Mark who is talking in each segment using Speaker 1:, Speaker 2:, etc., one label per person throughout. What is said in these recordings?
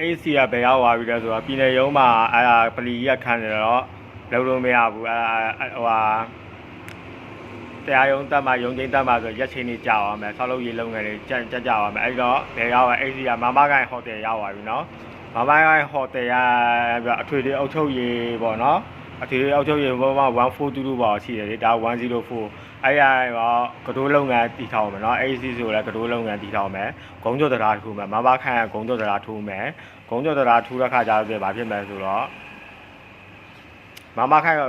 Speaker 1: AC ကဘယ်ရောက်သွားပြီလဲဆိုတော့ပြည်နယ်ရုံးမှာအဲ့ဒါပလီကြီးကခန်းနေတော့လုံးလို့မရဘူးအဲ့ဒါဟိုဟာတရားရုံးတက်မှရုံးချင်းတက်မှဆိုရက်ချင်းနေကြာသွားမယ်ဆောက်လုပ်ရေးလုပ်ငန်းတွေကြက်ကြက်ကြသွားမယ်အဲ့တော့ဘယ်ရောက်လဲ AC ကမမကိုင်းဟိုတယ်ရောက်သွားပြီနော်မမကိုင်းဟိုတယ်ကအထွေထွေအုပ်ချုပ်ရေးပေါ့နော်အထွေထွေအုပ်ချုပ်ရေးဘောမှာ1422ပေါ့ရှိတယ်လေဒါ104 အဲ့ရရောကတိုးလုပ်ငန်းတည်ထောင်မယ်နော် AC ဆိုလည်းကတိုးလုပ်ငန်းတည်ထောင်မယ်ဂုံးကျော်တရားထူမယ်မမခန့်ကဂုံးကျော်တရားထူမယ်ဂုံးကျော်တရားထူတဲ့ခါကျတော့ဘာဖြစ်မလဲဆိုတော့မမခန့်က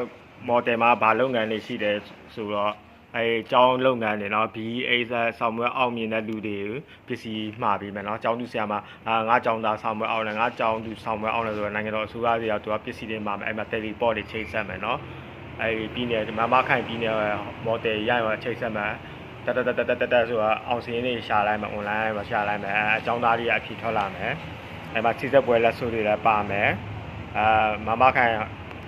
Speaker 1: မော်တယ်မှာဘာလုပ်ငန်းတွေရှိတယ်ဆိုတော့အဲကျောင်းလုပ်ငန်းတွေနော် BA ဆောင်းမွေးအောင်မြင်တဲ့လူတွေပစ္စည်းမှာပြီးမယ်နော်ကျောင်းသူဆရာမအာငါကျောင်းသားဆောင်းမွေးအောင်လည်းငါကျောင်းသူဆောင်းမွေးအောင်လည်းဆိုတော့နိုင်ငံတော်အစိုးရတွေကသူကပစ္စည်းတွေမှာမယ်အဲ့မှာ teleport တွေချိန်ဆက်မယ်နော် အဲဒီပြည်နယ်မမခိုင်ပြည်နယ်မော်တယ်ရရောအချိတ်ဆက်မှာတတတတတတတဆိုတာအောင်စင်းလေးရှာလိုက်မှာ online မှာရှာလိုက်မှာအဲအကြောင်းသားတွေအဖြစ်ထွက်လာမယ်အဲမှာချိစက်ပွဲလက်စုပ်တွေလည်းပါမယ်အာမမခိုင်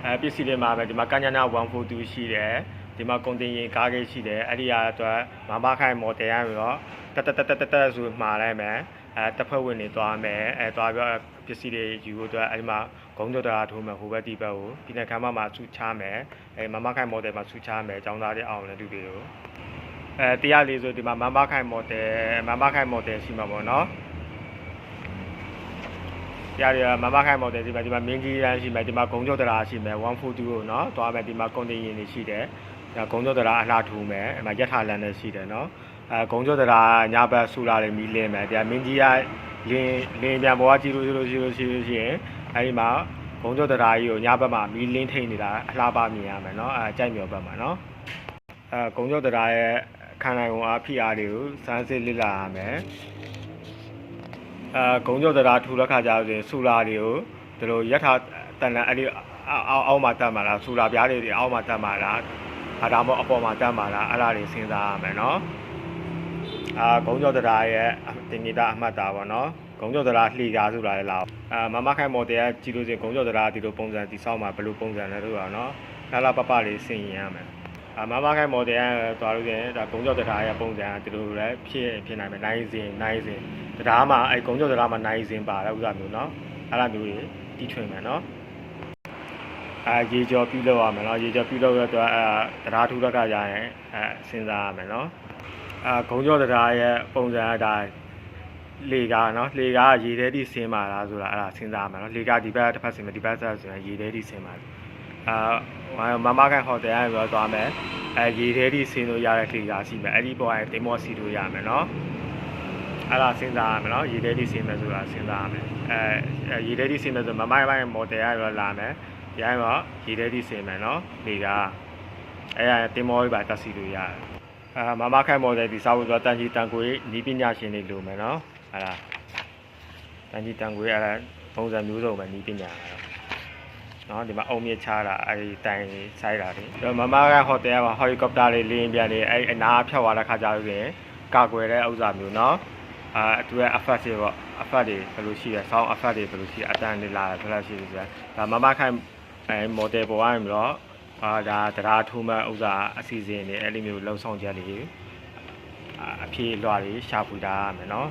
Speaker 1: အဲပစ္စည်းတွေမှာပဲဒီမှာကညနာ142ရှိတယ်ဒီမှာကွန်တင်ရင်ကားကိတ်ရှိတယ်အဲ့ဒီအအတွက်မမခိုင်မော်တယ်ရရောတတတတတတဆိုမှာလိုက်မယ်အဲတစ်ဖက်ဝင်နေသွားမယ်အဲသွားပြီးတော့ ပစ္စည်းတွေယူဖို့အတွက်အဲဒီမှာဂုံးကြော်တာထိုးမယ်ဟိုဘက်ဒီဘက်ကိုပြည်နယ်ခမ်းမမှာဆူချမယ်အဲမမခိုင်မော်တယ်မှာဆူချမယ်အကြောင်းသားတွေအောင်လည်းလူတွေကိုအဲတရားလေးဆိုဒီမှာမမခိုင်မော်တယ်မမခိုင်မော်တယ်ရှိမှာပေါ့နော်တရားတွေကမမခိုင်မော်တယ်ဒီမှာဒီမှာမင်းကြီးရန်ရှိမယ်ဒီမှာဂုံးကြော်တရာရှိမယ်142ကိုနော်သွားမယ်ဒီမှာကွန်တင်ရင်တွေရှိတယ်ဒါဂုံးကြော်တရာအလှထိုးမယ်အဲမှာယထာလန်နဲ့ရှိတယ်နော်အဲဂုံးကြော်တရာညဘက်ဆူလာတွေမီးလင်းမယ်တရားမင်းကြီးက လင်းလင်းပြန်ပေါ်ကကြည့်လို့ရှိလို့ရှိလို့ရှိလို့ရှိရင်အဲဒီမှာဂုံးကြော်တရာကြီးကိုညဘက်မှာမီးလင်းထိန်နေတာအလှပမြင်ရမယ်နော်အဲကြိုက်မြော်ဘက်မှာနော်အဲဂုံးကြော်တရာရဲ့ခန္ဓာကိုယ်အားဖိအားတွေကိုစမ်းစစ်လေ့လာရမယ်အဲဂုံးကြော်တရာထူတဲ့ခါကျတော့ဆူလာတွေကိုဒီလိုယထာတန်တန်အဲ့ဒီအောက်အောက်မှာတက်မှာလားဆူလာပြားတွေအောက်မှာတက်မှာလားဒါဒါမှမဟုတ်အပေါ်မှာတက်မှာလားအဲ့ဒါတွေစဉ်းစားရမယ်နော် အာဂုံကျော်တရားရဲ့တင်နေတာအမှတ်တာပေါ့နော်ဂုံကျော်တရားလှီကားဆိုတာလည်းလာအာမမခိုင်မော်တယ်ကကြည့်လို့ချင်းဂုံကျော်တရားဒီလိုပုံစံဒီဆောက်မှာဘယ်လိုပုံစံလဲတို့ပါနော်လာလာပပလေးဆင်ရင်ရမယ်အာမမခိုင်မော်တယ်ကသွားလို့ချင်းဒါဂုံကျော်တရားရဲ့ပုံစံကဒီလိုလည်းဖြစ်ဖြစ်နိုင်မယ်နိုင်စဉ်နိုင်စဉ်တရားမှာအဲဂုံကျော်တရားမှာနိုင်စဉ်ပါတဲ့ဥစ္စာမျိုးနော်အဲ့လိုမျိုးကြီးတီးထွင်မယ်နော်အာရေကြောပြုလုပ်ရမယ်နော်ရေကြောပြုလုပ်ရတော့အဲတရားထူးတဲ့ကကြရင်အဲစဉ်းစားရမယ်နော် အာဂုံကျော်တရားရဲ့ပုံစံအတိုင်းလေကားเนาะလေကားရေထဲတိဆင်းပါလားဆိုတာအဲ့ဒါစဉ်းစားရမှာเนาะလေကားဒီဘက်တစ်ဖက်ဆင်းမယ်ဒီဘက်ဆက်ဆိုရင်ရေထဲတိဆင်းပါအာမမကန်ဟိုတယ်ကနေပြောသွားမယ်အဲရေထဲတိဆင်းလို့ရတဲ့လေကားရှိမယ်အဲ့ဒီပေါ်ကတင်မောစီလို့ရမယ်เนาะအဲ့ဒါစဉ်းစားရမယ်เนาะရေထဲတိဆင်းမယ်ဆိုတာစဉ်းစားရမယ်အဲရေထဲတိဆင်းမယ်ဆိုမမိုင်းပိုင်းမော်တယ်ကနေလာမယ်ဒီအိုင်းကရေထဲတိဆင်းမယ်เนาะလေကားအဲ့ဒါတင်မောကြီးပါတက်စီလို့ရတယ် အာမမခိုင်မော်တယ်ဒီစာဝတ်ဆိုတန်ကြီးတန်ကိုနီးပညာရှင်တွေလိုမယ်နော်အဲ့ဒါတန်ကြီးတန်ကိုအဲ့ဒါပုံစံမျိုးစုံပဲနီးပညာကတော့နော်ဒီမှာအုံမြင့်ချတာအဲ့ဒီတိုင်ဆိုင်တာတွေပြီးတော့မမခိုင်ဟိုတယ်ကဟယ်လီကော်ပတာတွေလေရင်ပြန်နေအဲ့အနာဖြတ်သွားတဲ့ခါကျတော့ရင်ကာကွယ်တဲ့ဥစ္စာမျိုးနော်အာသူရဲ့ effect တွေပေါ့ effect တွေဘယ်လိုရှိလဲ sound effect တွေဘယ်လိုရှိအတန်တွေလာတယ်ဘယ်လိုရှိလဲဆိုတာဒါမမခိုင်အဲ model ပေါ်ကနေပြီးတော့ အာဒါတရားထိုးမဲ့ဥစ္စာအစီအစဉ်တွေအဲ့လိုမျိုးလှုံ့ဆော်ချက်တွေအာအဖြေလွှာတွေရှာဖွေတာရမယ်နော်